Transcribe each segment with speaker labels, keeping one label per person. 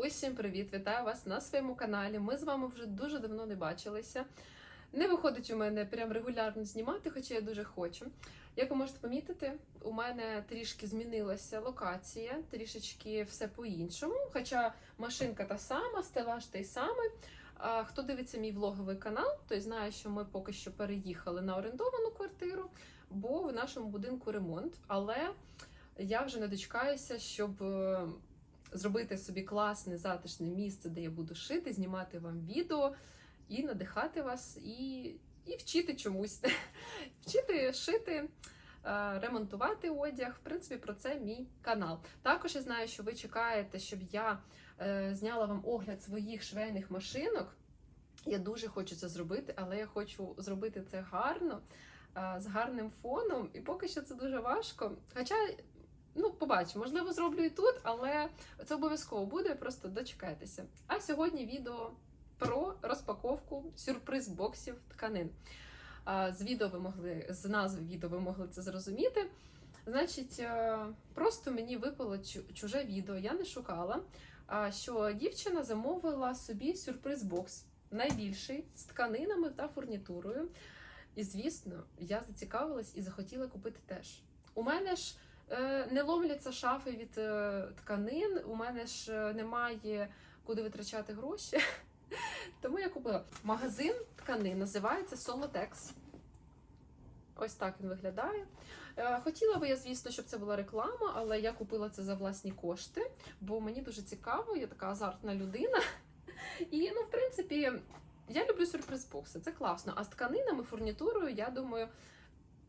Speaker 1: Усім привіт! Вітаю вас на своєму каналі. Ми з вами вже дуже давно не бачилися. Не виходить у мене прям регулярно знімати, хоча я дуже хочу. Як ви можете помітити, у мене трішки змінилася локація, трішечки все по-іншому. Хоча машинка та сама, стелаж той самий. Хто дивиться мій влоговий канал, той знає, що ми поки що переїхали на орендовану квартиру, бо в нашому будинку ремонт. Але я вже не дочекаюся, щоб е, зробити собі класне затишне місце, де я буду шити, знімати вам відео і надихати вас, і, і вчити чомусь. вчити шити, е, ремонтувати одяг. В принципі, про це мій канал. Також я знаю, що ви чекаєте, щоб я е, зняла вам огляд своїх швейних машинок. Я дуже хочу це зробити, але я хочу зробити це гарно, е, з гарним фоном, і поки що це дуже важко. Хоча, ну, побачимо, можливо, зроблю і тут, але це обов'язково буде, просто дочекайтеся. А сьогодні відео про розпаковку сюрприз боксів тканин. З відео ви могли, з назви відео ви могли це зрозуміти. Значить, е, просто мені випало чуже відео, я не шукала. Що дівчина замовила собі сюрприз-бокс найбільший з тканинами та фурнітурою. І, звісно, я зацікавилась і захотіла купити теж. У мене ж не ломляться шафи від е, тканин, у мене ж е, немає куди витрачати гроші. Тому я купила. Магазин тканин називається Solotex. Ось так він виглядає. Е, Хотіла би я, звісно, щоб це була реклама, але я купила це за власні кошти, бо мені дуже цікаво, я така азартна людина. І, ну, в принципі, я люблю сюрприз-бокси, це класно. А з тканинами, фурнітурою, я думаю,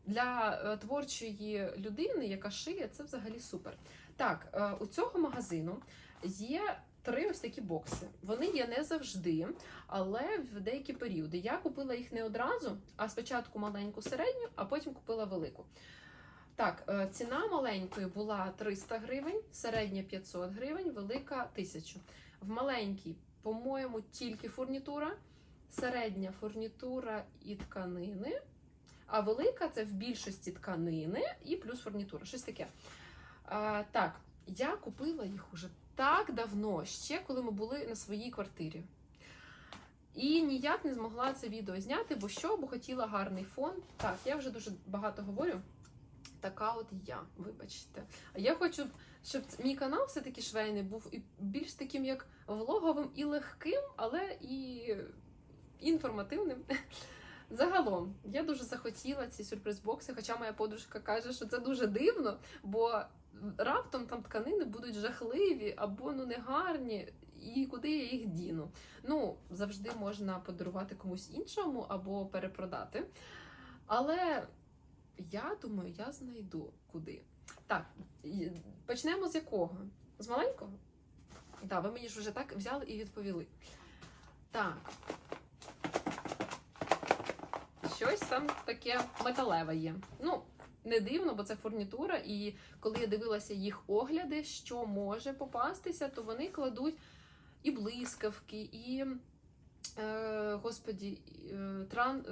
Speaker 1: для е, творчої людини, яка шиє, це взагалі супер. Так, е, у цього магазину є три ось такі бокси. Вони є не завжди, але в деякі періоди. Я купила їх не одразу, а спочатку маленьку середню, а потім купила велику. Так, е, ціна маленької була 300 гривень, середня 500 гривень, велика 1000. В маленькій, по-моєму, тільки фурнітура, середня фурнітура і тканини. А велика це в більшості тканини і плюс фурнітура. Щось таке. А, так, я купила їх уже так давно, ще коли ми були на своїй квартирі. І ніяк не змогла це відео зняти, бо що, бо хотіла гарний фон. Так, я вже дуже багато говорю. Така от я, вибачте. А я хочу, щоб мій канал все-таки швейний був і більш таким як влоговим і легким, але і інформативним. Загалом, я дуже захотіла ці сюрприз-бокси, хоча моя подружка каже, що це дуже дивно, бо раптом там тканини будуть жахливі або ну негарні, і куди я їх діну. Ну, завжди можна подарувати комусь іншому або перепродати. Але я думаю, я знайду куди. Так, почнемо з якого? З маленького? Так, ви мені ж вже так взяли і відповіли. Так. Щось там таке металеве є. Ну, не дивно, бо це фурнітура, і коли я дивилася їх огляди, що може попастися, то вони кладуть і блискавки, і. Е, господі, е, тран,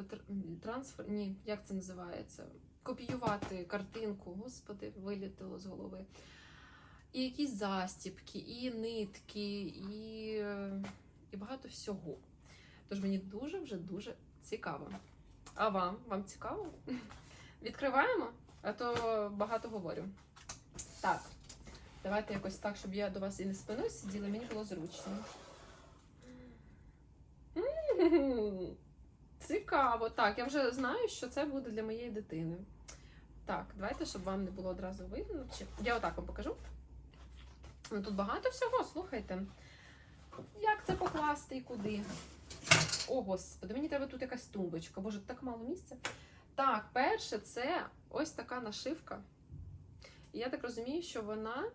Speaker 1: трансфер, ні, як це називається? Копіювати картинку, господи, вилітило з голови. І якісь застіпки, і нитки, і, е, і багато всього. Тож мені дуже вже дуже цікаво. А вам? Вам цікаво? Відкриваємо, а то багато говорю. Так, давайте якось так, щоб я до вас і не спиною сиділа, мені було зручно. Цікаво. Так, я вже знаю, що це буде для моєї дитини. Так, давайте, щоб вам не було одразу видно. Я отак вам покажу. Ну, Тут багато всього, слухайте. Як це покласти і куди? О, господи, мені треба тут якась тумбочка. Боже, так мало місця. Так, перше, це ось така нашивка. Я так розумію, що вона.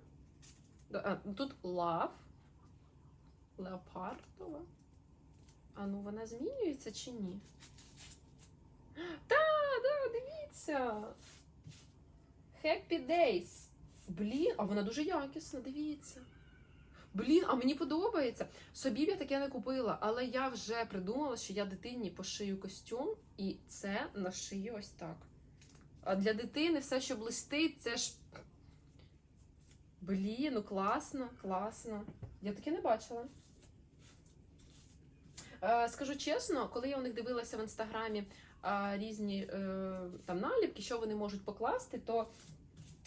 Speaker 1: А, тут лав. Леопардова. А ну вона змінюється чи ні? Та, да, дивіться. Happy Days. Блін, а вона дуже якісна, дивіться. Блін, а мені подобається. Собі б я таке не купила, але я вже придумала, що я дитині пошию костюм, і це нашию ось так. А для дитини все, що блистить, це ж. Блін, ну класно, класно. Я таке не бачила. Е, скажу чесно, коли я у них дивилася в інстаграмі різні е, там наліпки, що вони можуть покласти, то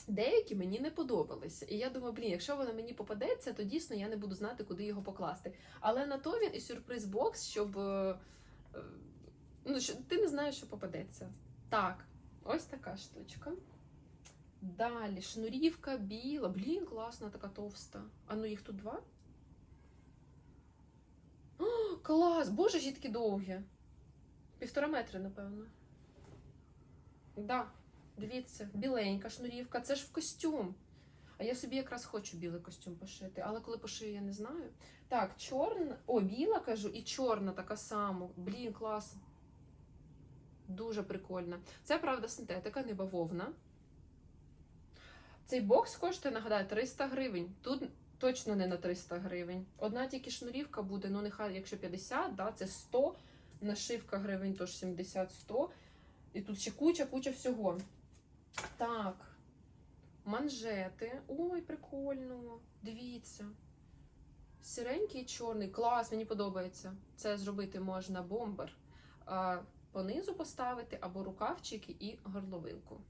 Speaker 1: деякі мені не подобалися. І я думаю, блін, якщо воно мені попадеться, то дійсно я не буду знати, куди його покласти. Але на то він і сюрприз бокс, щоб е, е, ну, що, ти не знаєш, що попадеться. Так, ось така штучка. Далі шнурівка біла. Блін, класна, така товста. А ну їх тут два? О, клас! Боже, ж такі довгі. Півтора метри, напевно. Да, дивіться, біленька шнурівка. Це ж в костюм. А я собі якраз хочу білий костюм пошити, але коли пошию, я не знаю. Так, чорна, о, біла кажу, і чорна така сама. Блін, клас. Дуже прикольна. Це, правда, синтетика, не бавовна. Цей бокс коштує, нагадаю, 300 гривень. Тут точно не на 300 гривень. Одна тільки шнурівка буде, ну нехай, якщо 50, да, це 100, нашивка гривень, тож 70-100. І тут ще куча-куча всього. Так, манжети. Ой, прикольно. Дивіться. Сіренький і чорний. Клас, мені подобається. Це зробити можна бомбер. Понизу поставити або рукавчики і горловинку.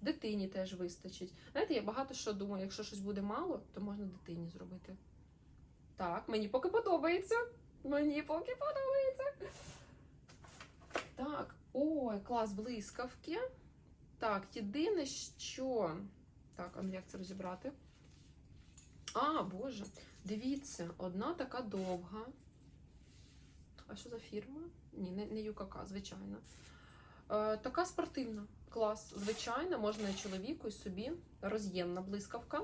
Speaker 1: Дитині теж вистачить. Знаєте, я багато що думаю, якщо щось буде мало, то можна дитині зробити. Так, мені поки подобається. Мені поки подобається. Так, ой, клас блискавки. Так, єдине, що. Так, а ну як це розібрати? А, Боже, дивіться, одна така довга. А що за фірма? Ні, не, не ЮКК, звичайно. Е, така спортивна. Клас. Звичайно, можна і чоловіку, і собі. Роз'ємна блискавка.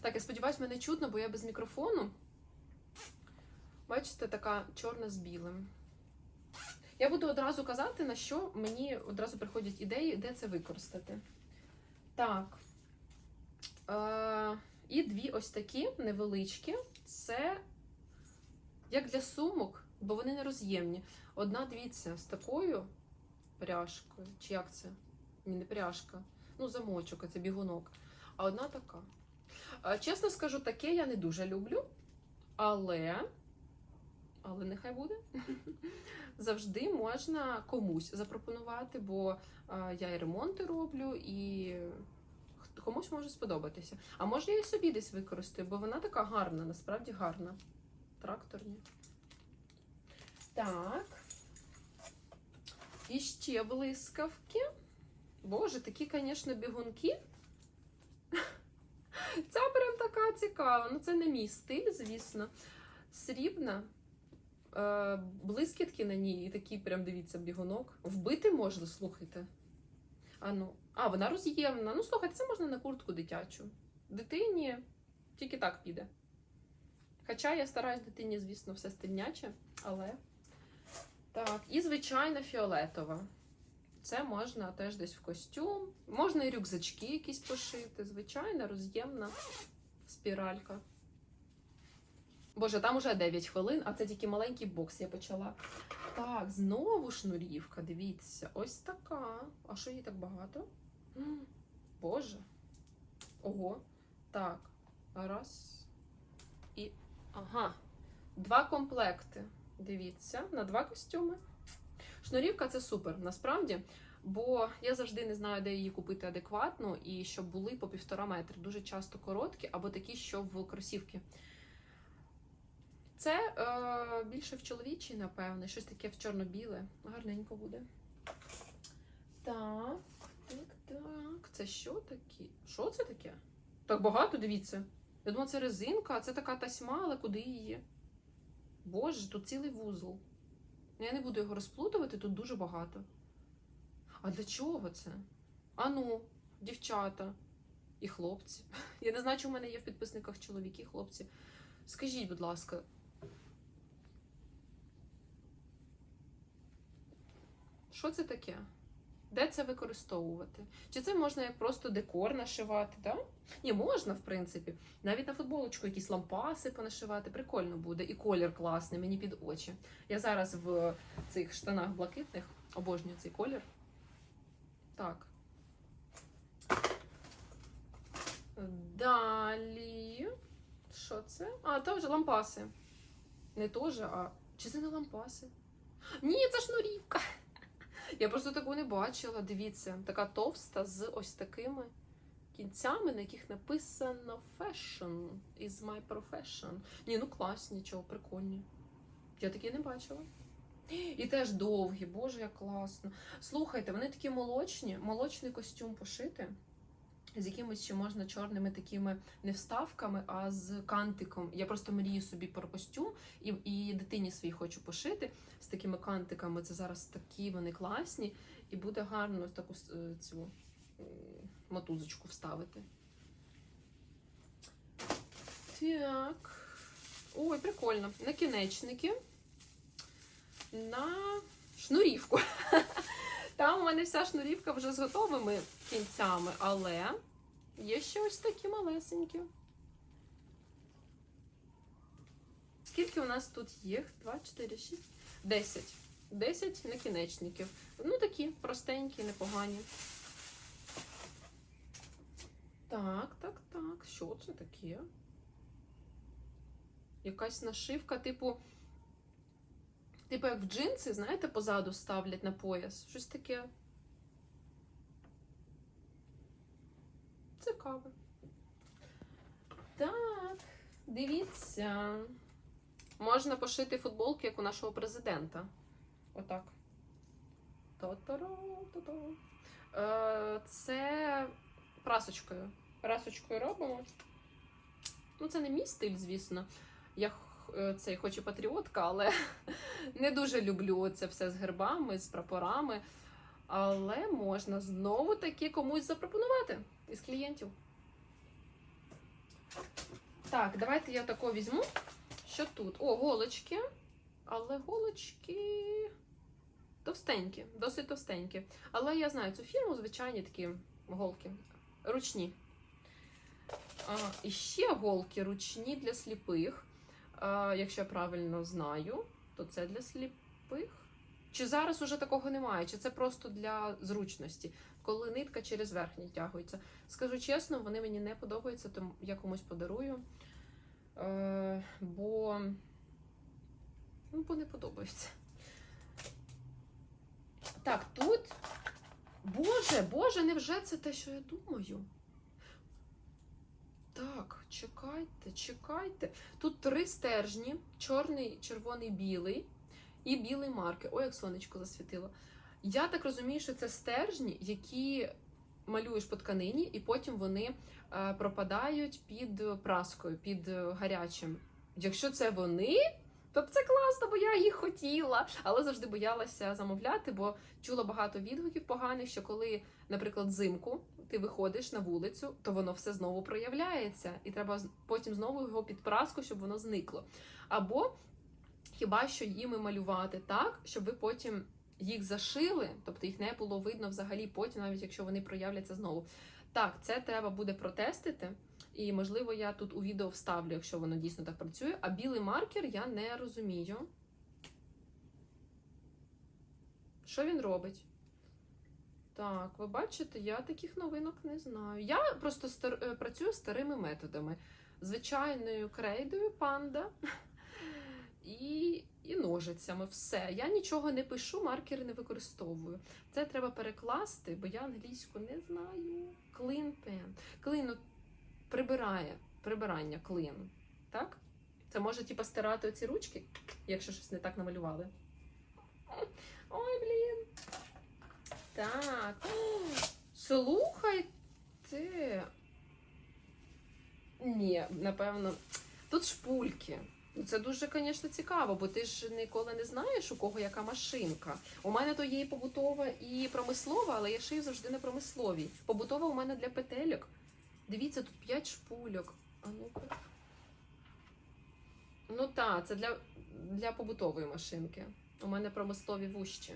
Speaker 1: Так, я сподіваюся, мене чутно, бо я без мікрофону. Бачите, така чорна з білим. Я буду одразу казати, на що мені одразу приходять ідеї, де це використати. Так. Е, і дві ось такі невеличкі. Це як для сумок, бо вони не роз'ємні. Одна, дивіться, з такою пряжкою. Чи як це? Ні, не пряжка. Ну, замочок, це бігунок. А одна така. Е, Чесно скажу, таке я не дуже люблю. Але, але нехай буде. Завжди можна комусь запропонувати, бо е, я і ремонти роблю, і комусь може сподобатися. А може я і собі десь використаю, бо вона така гарна, насправді гарна. Тракторні. Так. І ще блискавки. Боже, такі, звісно, бігунки. Ця прям така цікава. Ну, це не мій стиль, звісно. Срібна. Е, блискітки на ній, і такий прям дивіться бігунок. Вбити можна, слухайте. А, ну. а, вона роз'ємна. Ну, слухайте, це можна на куртку дитячу. Дитині тільки так піде. Хоча я стараюсь дитині, звісно, все стильняче, але. Так, і звичайно фіолетова. Це можна теж десь в костюм. Можна і рюкзачки якісь пошити. Звичайна, роз'ємна спіралька. Боже, там уже 9 хвилин, а це тільки маленький бокс я почала. Так, знову шнурівка, дивіться, ось така. А що її так багато? Боже. Ого. Так. Раз. І. Ага. Два комплекти. Дивіться, на два костюми. Шнурівка це супер, насправді. Бо я завжди не знаю, де її купити адекватно, і щоб були по півтора метри. Дуже часто короткі, або такі, що в кросівки. Це е, більше в чоловічій, напевне, щось таке в чорно-біле. Гарненько буде. Так, так, так. Це що таке? Що це таке? Так багато, дивіться. Я думала, це резинка, а це така тасьма, але куди її? Боже, тут цілий вузол. Я не буду його розплутувати, тут дуже багато. А для чого це? Ану, дівчата і хлопці. Я не знаю, чи в мене є в підписниках чоловіки, хлопці. Скажіть, будь ласка. Що це таке? Де це використовувати? Чи це можна як просто декор нашивати? Да? Ні, можна, в принципі. Навіть на футболочку якісь лампаси понашивати. Прикольно буде. І колір класний, мені під очі. Я зараз в цих штанах блакитних обожнюю цей колір. Так. Далі. Що це? А, то вже лампаси. Не теж, а. Чи це не лампаси? Ні, це шнурівка. Я просто таку не бачила. Дивіться, така товста з ось такими кінцями, на яких написано Fashion is my profession. Ні, ну класні, чого, прикольні. Я такі не бачила. І теж довгі, боже, як класно. Слухайте, вони такі молочні, молочний костюм пошити. З якимось ще можна чорними такими не вставками, а з кантиком. Я просто мрію собі про костюм і, і дитині своїй хочу пошити з такими кантиками. Це зараз такі вони класні, і буде гарно таку е, цю мотузочку вставити. Так. Ой, прикольно. Накінечники. На шнурівку. Там у мене вся шнурівка вже з готовими кінцями, але є ще ось такі малесенькі. Скільки у нас тут їх? 2, 4, 6, 10. 10 накінечників. Ну, такі простенькі, непогані. Так, так, так. Що це таке? Якась нашивка, типу. Типу, як в джинси, знаєте, позаду ставлять на пояс. Щось таке. Цікаве. Так, дивіться. Можна пошити футболки, як у нашого президента. Отак. Та-та-ра-та-та. Е, Це прасочкою. Прасочкою робимо. Ну, це не мій стиль, звісно. Я цей хоч і патріотка, але не дуже люблю це все з гербами, з прапорами. Але можна знову таки комусь запропонувати із клієнтів. Так, давайте я тако візьму. Що тут? О, голочки. Але голочки товстенькі, досить товстенькі. Але я знаю цю фірму, звичайні такі голки. Ручні. А, і ще голки ручні для сліпих. Якщо я правильно знаю, то це для сліпих. Чи зараз уже такого немає? Чи це просто для зручності, коли нитка через верхній тягується? Скажу чесно, вони мені не подобаються, тому я комусь подарую. Е, бо, ну, бо не подобаються. Так, тут. Боже, Боже, невже це те, що я думаю? Так, чекайте, чекайте. Тут три стержні: чорний, червоний, білий і білий маркер. Ой, як сонечко засвітило. Я так розумію, що це стержні, які малюєш по тканині, і потім вони е, пропадають під праскою, під е, гарячим. Якщо це вони, то це класно, бо я їх хотіла, але завжди боялася замовляти, бо чула багато відгуків поганих, що коли, наприклад, взимку ти виходиш на вулицю, то воно все знову проявляється, і треба потім знову його під праску, щоб воно зникло. Або хіба що їми малювати так, щоб ви потім їх зашили, тобто їх не було видно взагалі потім, навіть якщо вони проявляться знову. Так, це треба буде протестити. І можливо я тут у відео вставлю, якщо воно дійсно так працює. А білий маркер я не розумію. Що він робить? Так, ви бачите, я таких новинок не знаю. Я просто стар... е, працюю старими методами. Звичайною крейдою панда і, і ножицями. Все. Я нічого не пишу, маркери не використовую. Це треба перекласти, бо я англійську не знаю. Clean pen. Clean, ну, прибирає, прибирання клин. Так? Це може типу, стирати оці ручки, якщо щось не так намалювали. Ой, блін. Так. Слухайте. Ні, напевно. Тут шпульки. Це дуже, звісно, цікаво, бо ти ж ніколи не знаєш, у кого яка машинка. У мене то є і побутова, і промислова, але я шию завжди на промисловій. Побутова у мене для петельок. Дивіться, тут 5 шпульок. А ну-ка. Ну так, це для, для побутової машинки. У мене промислові вущі.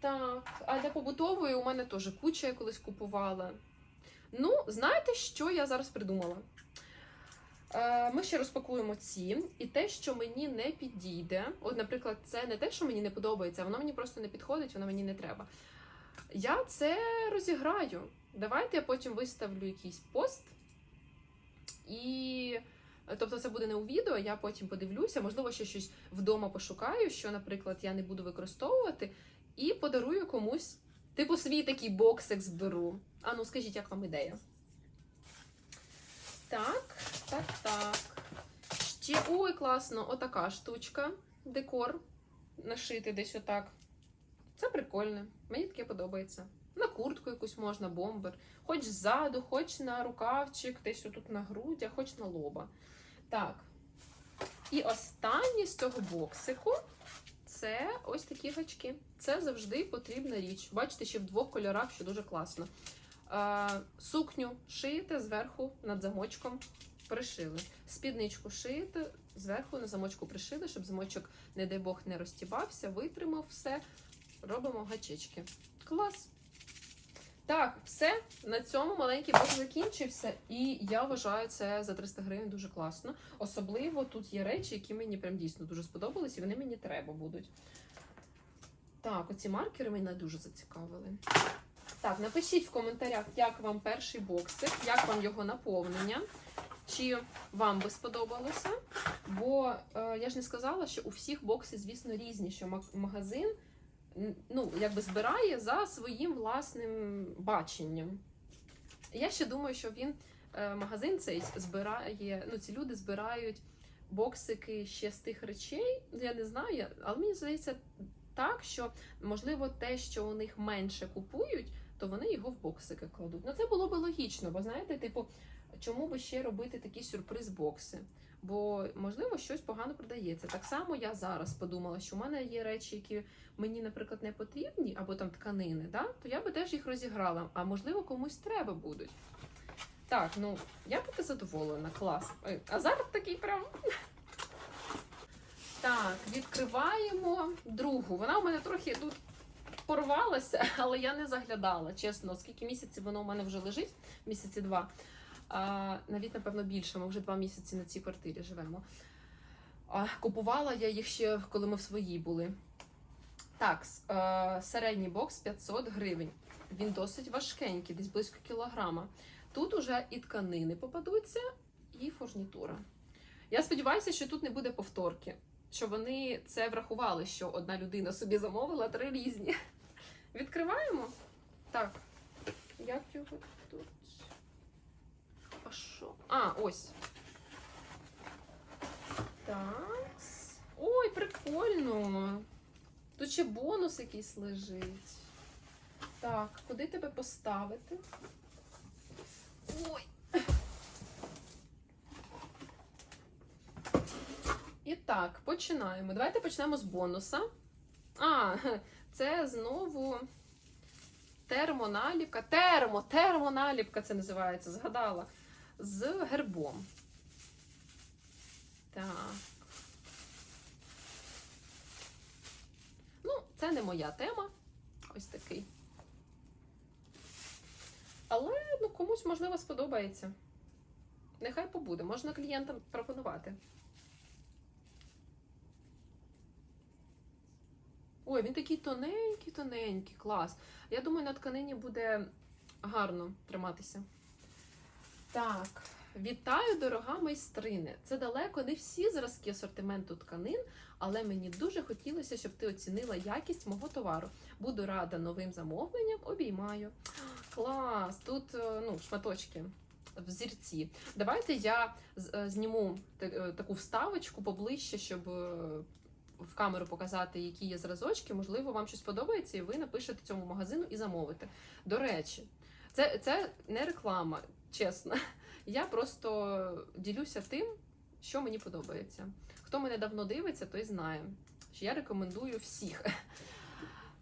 Speaker 1: Так, а для побутової у мене теж куча я колись купувала. Ну, знаєте, що я зараз придумала? Е, Ми ще розпакуємо ці, і те, що мені не підійде. От, наприклад, це не те, що мені не подобається, воно мені просто не підходить, воно мені не треба. Я це розіграю. Давайте я потім виставлю якийсь пост І тобто це буде не у відео, я потім подивлюся, можливо, ще щось вдома пошукаю, що, наприклад, я не буду використовувати, і подарую комусь. Типу свій такий боксик зберу. А ну скажіть, як вам ідея? Так, так, так. Ще ой, класно, отака штучка. Декор нашити десь отак. Це прикольне. Мені таке подобається. На куртку якусь можна, бомбер. Хоч ззаду, хоч на рукавчик, десь отут на грудях, хоч на лоба. Так. І останнє з цього боксику це ось такі гачки. Це завжди потрібна річ. Бачите, ще в двох кольорах, що дуже класно. А, сукню шиєте зверху над замочком пришили. Спідничку шиєте, зверху на замочку пришили, щоб замочок, не дай Бог, не розтібався, витримав все. Робимо гачечки. Клас. Так, все. На цьому маленький бокс закінчився, і я вважаю це за 300 гривень дуже класно. Особливо тут є речі, які мені прям дійсно дуже сподобались, і вони мені треба будуть. Так, оці маркери мене дуже зацікавили. Так, напишіть в коментарях, як вам перший боксик, як вам його наповнення, чи вам би сподобалося. Бо е, я ж не сказала, що у всіх бокси, звісно, різні, що магазин ну, якби збирає за своїм власним баченням. Я ще думаю, що він, е, магазин цей збирає, ну, ці люди збирають боксики ще з тих речей. Ну, Я не знаю, але мені здається так, що можливо те, що у них менше купують, то вони його в боксики кладуть. Ну це було би логічно, бо знаєте, типу, чому би ще робити такі сюрприз-бокси? Бо можливо щось погано продається. Так само я зараз подумала, що в мене є речі, які мені, наприклад, не потрібні, або там тканини, да? то я би теж їх розіграла, а можливо комусь треба будуть. Так, ну я буду задоволена, клас. Ой, а зараз такий прям. Так, відкриваємо другу. Вона у мене трохи тут порвалася, але я не заглядала. Чесно, скільки місяців воно у мене вже лежить? Місяці два. Навіть, напевно, більше. Ми вже два місяці на цій квартирі живемо. Купувала я їх ще, коли ми в своїй були. Так, е, середній бокс 500 гривень. Він досить важкенький, десь близько кілограма. Тут уже і тканини попадуться, і фурнітура. Я сподіваюся, що тут не буде повторки, що вони це врахували, що одна людина собі замовила три різні. Відкриваємо. Так. Як його? А? А, ось. Так. Ой, прикольно. Тут ще бонус якийсь лежить. Так, куди тебе поставити? Ой. І так, починаємо. Давайте почнемо з бонуса. А, це знову термоналіпка. Термо, термоналіпка це називається, згадала. З гербом. Так. Ну, це не моя тема. Ось такий. Але ну, комусь, можливо, сподобається. Нехай побуде. Можна клієнтам пропонувати. Ой, він такий тоненький, тоненький, клас. Я думаю, на тканині буде гарно триматися. Так, вітаю, дорога майстрине. Це далеко не всі зразки асортименту тканин, але мені дуже хотілося, щоб ти оцінила якість мого товару. Буду рада новим замовленням. Обіймаю. Клас! Тут е, ну, шматочки. Взірці. Давайте я е, зніму е, таку вставочку поближче, щоб в камеру показати, які є зразочки. Можливо, вам щось подобається, і ви напишете цьому магазину і замовите. До речі, це, це не реклама, чесно. Я просто ділюся тим, що мені подобається. Хто мене давно дивиться, той знає, що я рекомендую всіх.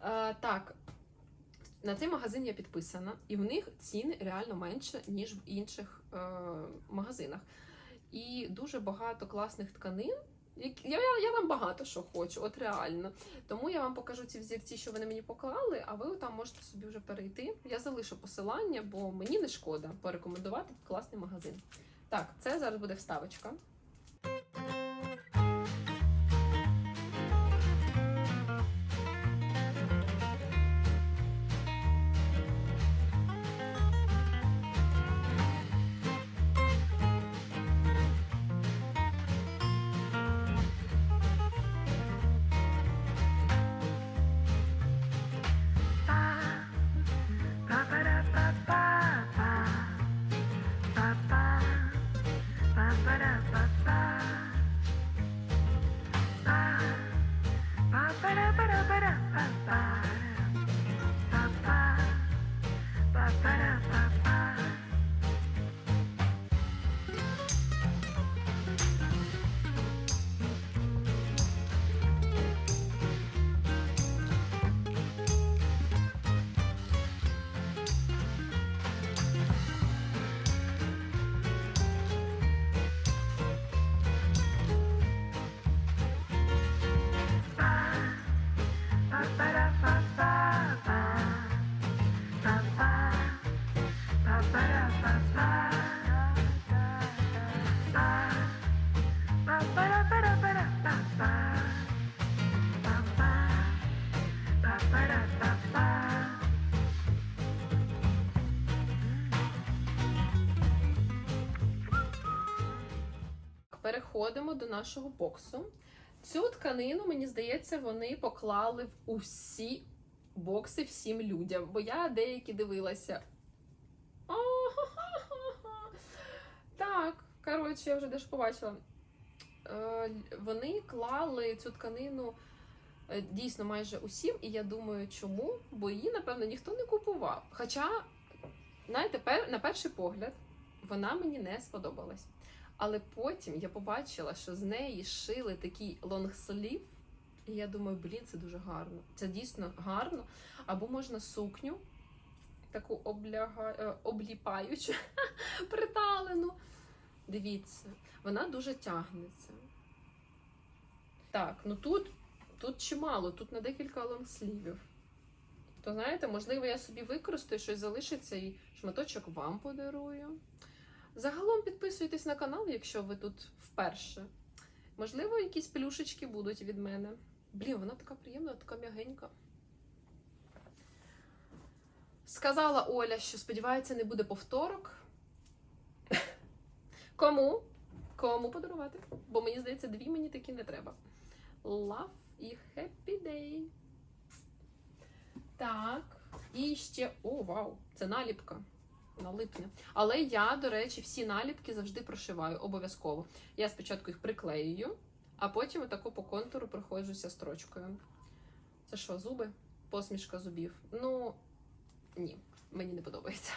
Speaker 1: Е, так, на цей магазин я підписана, і в них ціни реально менше, ніж в інших е, магазинах. І дуже багато класних тканин. Я, я, я вам багато що хочу, от реально. Тому я вам покажу ці взірці, що вони мені поклали, а ви там можете собі вже перейти. Я залишу посилання, бо мені не шкода порекомендувати класний магазин. Так, це зараз буде вставочка. Переходимо до нашого боксу. Цю тканину, мені здається, вони поклали в усі бокси всім людям, бо я деякі дивилася. А-ха-ха-ха-ха. Так, коротше, я вже дещо побачила. Е, Вони клали цю тканину е, дійсно майже усім, і я думаю, чому? Бо її, напевно, ніхто не купував. Хоча, знаєте, на перший погляд, вона мені не сподобалась. Але потім я побачила, що з неї шили такий лонгслів, і я думаю, блін, це дуже гарно. Це дійсно гарно. Або можна сукню, таку обляга... е, обліпаючу, приталену. Дивіться, вона дуже тягнеться. Так, ну тут, тут чимало, тут на декілька лонгслівів. То знаєте, можливо, я собі використаю, щось залишиться і шматочок вам подарую. Загалом підписуйтесь на канал, якщо ви тут вперше. Можливо, якісь плюшечки будуть від мене. Блін, вона така приємна, така м'ягенька. Сказала Оля, що сподівається, не буде повторок. Кому? Кому подарувати? Бо мені здається, дві мені такі не треба. Love і Happy Day. Так. І ще. О, вау! Це наліпка. Налипне. Але я, до речі, всі наліпки завжди прошиваю обов'язково. Я спочатку їх приклеюю, а потім отако по контуру проходжуся строчкою. Це що, зуби? Посмішка зубів. Ну, ні, мені не подобається.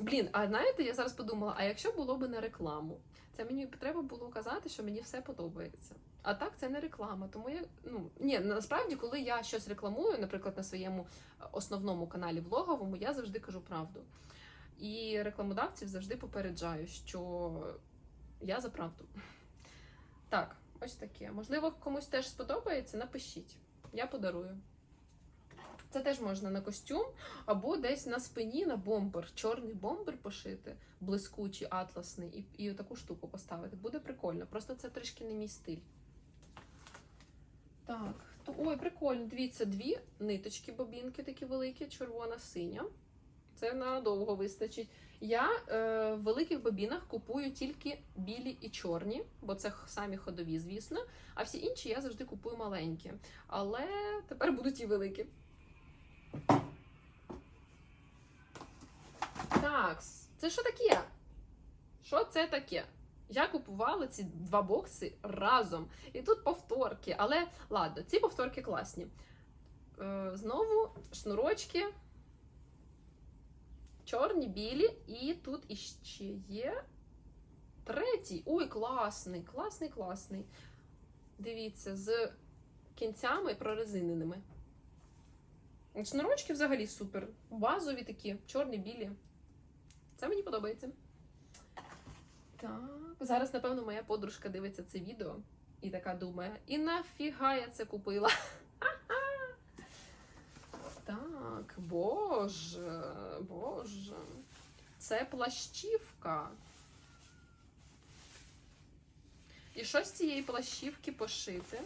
Speaker 1: Блін, а знаєте, я зараз подумала: а якщо було б на рекламу, це мені треба було казати, що мені все подобається. А так це не реклама. Тому я ну ні, насправді, коли я щось рекламую, наприклад, на своєму е, основному каналі влоговому, я завжди кажу правду. І рекламодавців завжди попереджаю, що я за правду. Так, ось таке. Можливо, комусь теж сподобається, напишіть. Я подарую. Це теж можна на костюм або десь на спині на бомбер. Чорний бомбер пошити, блискучий, атласний, і, і таку штуку поставити. Буде прикольно. Просто це трішки не мій стиль. Так, ой, прикольно. Дивіться, дві ниточки, бобінки такі великі, червона, синя. Це надовго вистачить. Я е, в великих бобінах купую тільки білі і чорні, бо це самі ходові, звісно. А всі інші я завжди купую маленькі. Але тепер будуть і великі. Так, це що таке? Що це таке? Я купувала ці два бокси разом. І тут повторки. Але ладно, ці повторки класні. Е, знову шнурочки. Чорні, білі, і тут іще є третій. Ой, класний, класний, класний. Дивіться, з кінцями прорезиненими. Шнурочки взагалі супер. Базові такі, чорні, білі. Це мені подобається. Так. Зараз, напевно, моя подружка дивиться це відео і така думає: і нафіга я це купила? Так, боже, боже. Це плащівка. І що з цієї плащівки пошити?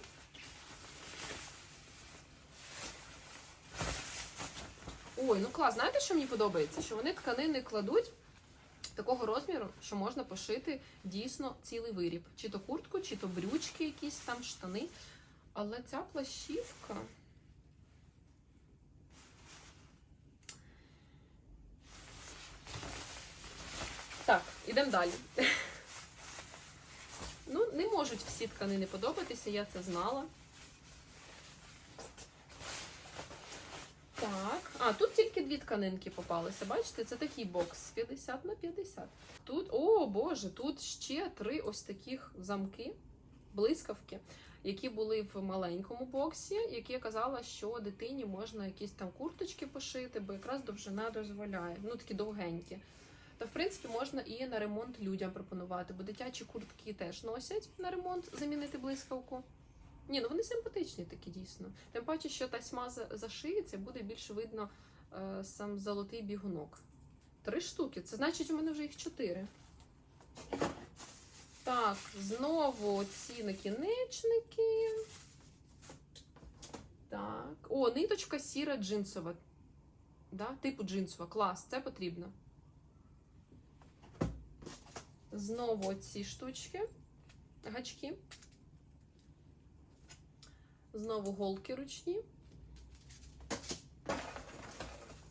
Speaker 1: Ой, ну клас, знаєте, що мені подобається? Що вони тканини кладуть такого розміру, що можна пошити дійсно цілий виріб. Чи то куртку, чи то брючки, якісь там штани. Але ця плащівка. Так, ідемо далі. Ну, не можуть всі тканини подобатися, я це знала. Так, а тут тільки дві тканинки попалися. Бачите, це такий бокс 50 на 50. Тут, о Боже, тут ще три ось таких замки, блискавки, які були в маленькому боксі, які я казала, що дитині можна якісь там курточки пошити, бо якраз довжина дозволяє. Ну, такі довгенькі. Та, в принципі, можна і на ремонт людям пропонувати, бо дитячі куртки теж носять на ремонт замінити блискавку. Ні, ну вони симпатичні такі дійсно. Тим паче, що тасьма за- зашиється, буде більш видно е, сам золотий бігунок. Три штуки. Це значить, у мене вже їх чотири. Так, знову ці накінечники. Так. О, ниточка сіра джинсова. Да? Типу джинсова. Клас, це потрібно. Знову ці штучки, гачки. Знову голки ручні.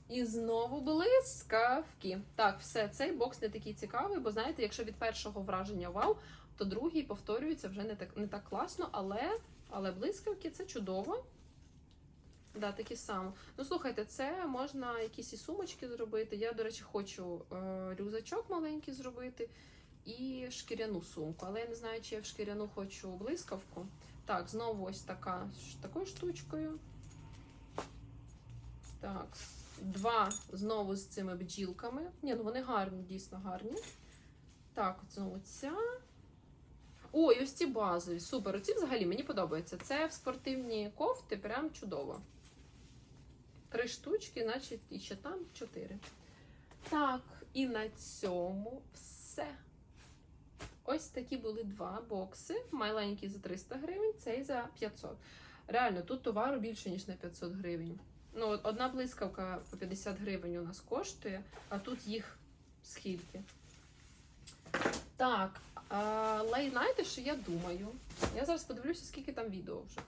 Speaker 1: І знову блискавки. Так, все, цей бокс не такий цікавий, бо знаєте, якщо від першого враження вау, то другий повторюється вже не так, не так класно, але, але блискавки це чудово. Да, такі само. Ну, слухайте, це можна якісь і сумочки зробити. Я, до речі, хочу е, рюкзачок маленький зробити і шкіряну сумку. Але я не знаю, чи я в шкіряну хочу блискавку. Так, знову ось така такою штучкою. Так, два знову з цими бджілками. Ні, ну вони гарні, дійсно гарні. Так, знову ця. Ой, ось ці базові. Супер. Оці взагалі мені подобаються. Це в спортивні кофти прям чудово. Три штучки, значить, і ще там чотири. Так, і на цьому все. Ось такі були два бокси. Маленький за 300 гривень, цей за 500. Реально, тут товару більше, ніж на 500 гривень. Ну, одна блискавка по 50 гривень у нас коштує, а тут їх скільки. Так, але знаєте, що я думаю? Я зараз подивлюся, скільки там відео вже.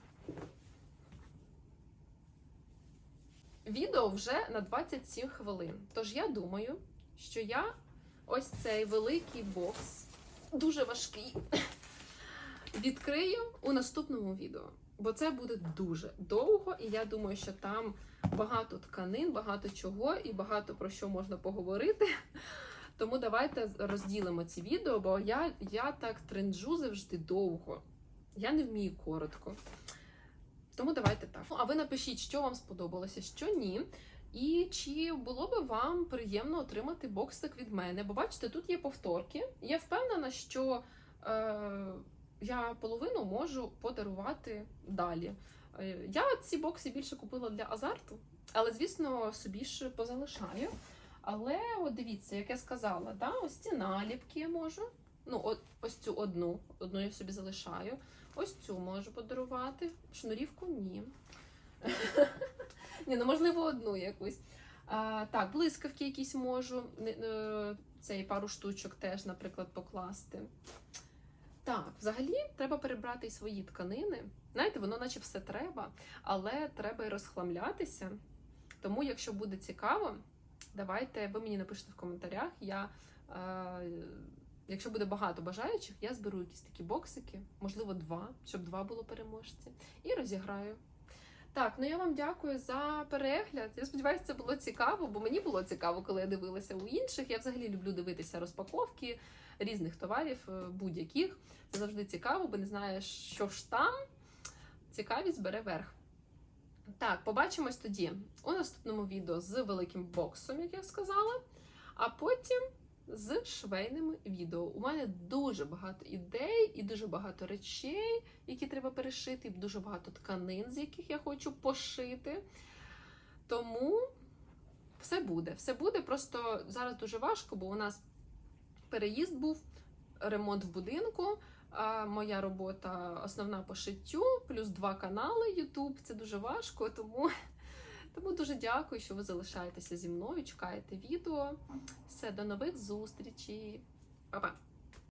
Speaker 1: Відео вже на 27 хвилин. Тож я думаю, що я ось цей великий бокс, дуже важкий, відкрию у наступному відео. Бо це буде дуже довго, і я думаю, що там багато тканин, багато чого і багато про що можна поговорити. Тому давайте розділимо ці відео, бо я, я так тренджу завжди довго. Я не вмію коротко. Тому давайте так. Ну, а ви напишіть, що вам сподобалося, що ні. І чи було би вам приємно отримати боксик від мене? Бо бачите, тут є повторки. Я впевнена, що е, я половину можу подарувати далі. Е, я ці бокси більше купила для азарту, але, звісно, собі ж позалишаю. Але от дивіться, як я сказала, да, ось ці наліпки я можу. Ну, от, ось цю одну, одну я собі залишаю. Ось цю можу подарувати. Шнурівку ні. Ні, ну можливо, одну якусь. А, так, блискавки якісь можу. Е, Цей пару штучок теж, наприклад, покласти. Так, взагалі треба перебрати і свої тканини. Знаєте, воно наче все треба, але треба і розхламлятися. Тому, якщо буде цікаво, давайте ви мені напишете в коментарях. Я, е, якщо буде багато бажаючих, я зберу якісь такі боксики, можливо, два, щоб два було переможці, і розіграю. Так, ну я вам дякую за перегляд. Я сподіваюся, це було цікаво, бо мені було цікаво, коли я дивилася у інших. Я взагалі люблю дивитися розпаковки різних товарів, е, будь-яких. Це завжди цікаво, бо не знаєш, що ж там. Цікавість бере верх. Так, побачимось тоді у наступному відео з великим боксом, як я сказала. А потім з швейними відео. У мене дуже багато ідей і дуже багато речей, які треба перешити, і дуже багато тканин, з яких я хочу пошити. Тому все буде. Все буде. Просто зараз дуже важко, бо у нас переїзд був, ремонт в будинку. Моя робота основна по шиттю, плюс два канали YouTube. Це дуже важко, тому, тому дуже дякую, що ви залишаєтеся зі мною, чекаєте відео. Все, до нових зустрічей. Па-па!